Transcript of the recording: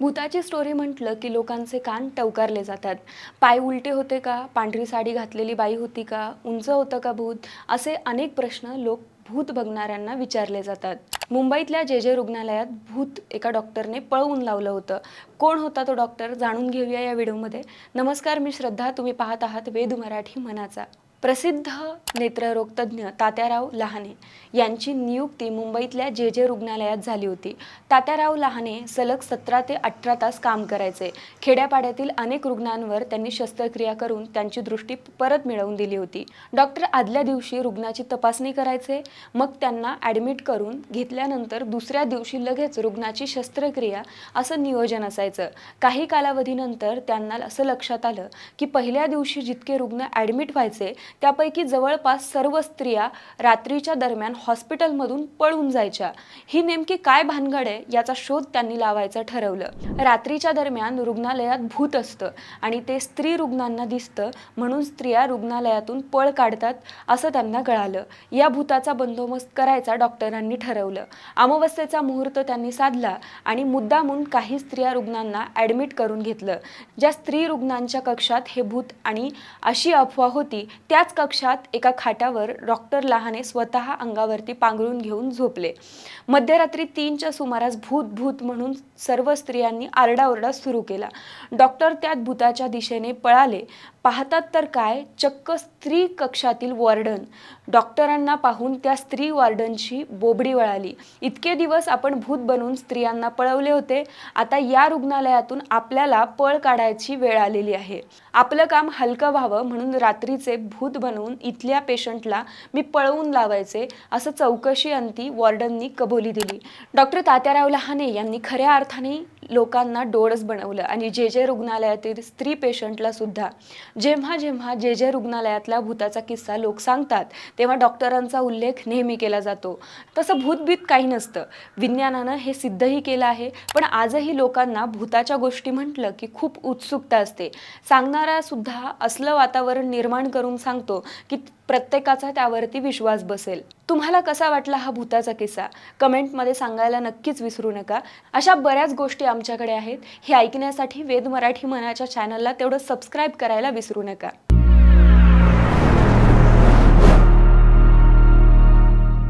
भूताची story म्हटलं की लोकांचे कान टवकारले जातात. पाय उलटे होते का? पांढरी साडी घातलेली बाई होती का? उंच होतं का भूत? असे अनेक प्रश्न लोक भूत बघणाऱ्यांना विचारले जातात. मुंबईतल्या जे जे रुग्णालयात भूत एका डॉक्टरने पळवून लावलं होतं. कोण होता तो डॉक्टर जाणून घेऊया या व्हिडिओमध्ये नमस्कार मी श्रद्धा. तुम्ही पाहत आहात वेद मराठी मनाचा. प्रसिद्ध नेत्ररोगतज्ञ तात्याराव लहाने यांची नियुक्ती मुंबईतल्या जे जे रुग्णालयात झाली होती. तात्याराव लहाने सलग सतरा ते अठरा तास काम करायचे. खेड्यापाड्यातील अनेक रुग्णांवर त्यांनी शस्त्रक्रिया करून त्यांची दृष्टी परत मिळवून दिली होती. डॉक्टर आदल्या दिवशी रुग्णाची तपासणी करायचे. मग त्यांना ॲडमिट करून घेतल्यानंतर दुसऱ्या दिवशी लगेच रुग्णाची शस्त्रक्रिया असं नियोजन असायचं. काही कालावधीनंतर त्यांना असं लक्षात आलं की पहिल्या दिवशी जितके रुग्ण ॲडमिट व्हायचे त्यापैकी जवळपास सर्व स्त्रिया रात्रीच्या दरम्यान हॉस्पिटलमधून पळून जायच्या. ही नेमकी काय भानगड आहे याचा शोध त्यांनी लावायचं ठरवलं. रात्रीच्या दरम्यान रुग्णालयात भूत असतं आणि ते स्त्री रुग्णांना दिसतं म्हणून स्त्रिया रुग्णालयातून पळ काढतात असं त्यांना कळालं. या भूताचा बंदोबस्त करायचा डॉक्टरांनी ठरवलं. अमावस्येचा मुहूर्त त्यांनी साधला आणि मुद्दामून काही स्त्रिया रुग्णांना ॲडमिट करून घेतलं. ज्या स्त्री रुग्णांच्या कक्षात हे भूत आणि अशी अफवा होती त्याच कक्षात एका खाटावर डॉक्टर लहाने स्वतः अंगावरती पांघरून घेऊन झोपले. मध्यरात्री तीनच्या सुमारास भूत भूत म्हणून सर्व स्त्रियांनी आरडाओरडा सुरू केला. डॉक्टर त्यात भूताच्या दिशेने पळाले. पाहतात तर काय? चक्क स्त्री कक्षातील वॉर्डन. डॉक्टरांना पाहून त्या स्त्री वॉर्डनची बोबडी वळाली. इतके दिवस आपण भूत बनवून स्त्रियांना पळवले होते. आता या रुग्णालयातून आपल्याला पळ काढायची वेळ आलेली आहे. आपलं काम हलकं व्हावं म्हणून रात्रीचे भूत बनवून इथल्या पेशंटला मी पळवून लावायचे असं चौकशी अंती वॉर्डननी कबुली दिली. डॉक्टर तात्याराव लहाने यांनी खऱ्या अर्थाने लोकांना डोळस बनवलं. आणि जे जे रुग्णालयातील स्त्री पेशंटला सुद्धा जेव्हा जेव्हा जे जे रुग्णालयातला भूताचा किस्सा लोक सांगतात तेव्हा डॉक्टरांचा उल्लेख नेहमी केला जातो. तसं भूतभीत काही नसतं. विज्ञानानं हे सिद्धही केलं आहे पण आजही लोकांना भूताच्या गोष्टी म्हटलं की खूप उत्सुकता असते. सांगणारा सुद्धा असलं वातावरण निर्माण करून सांगतो की प्रत्येकाचा त्यावरती विश्वास बसेल. तुम्हाला कसा वाटला हा भूताचा किस्सा? कमेंटमध्ये सांगायला नक्कीच विसरू नका. अशा बऱ्याच गोष्टी आमच्याकडे आहेत. हे ऐकण्यासाठी वेद मराठी मनाच्या चॅनलला तेवढं सबस्क्राईब करायला विसरू नका.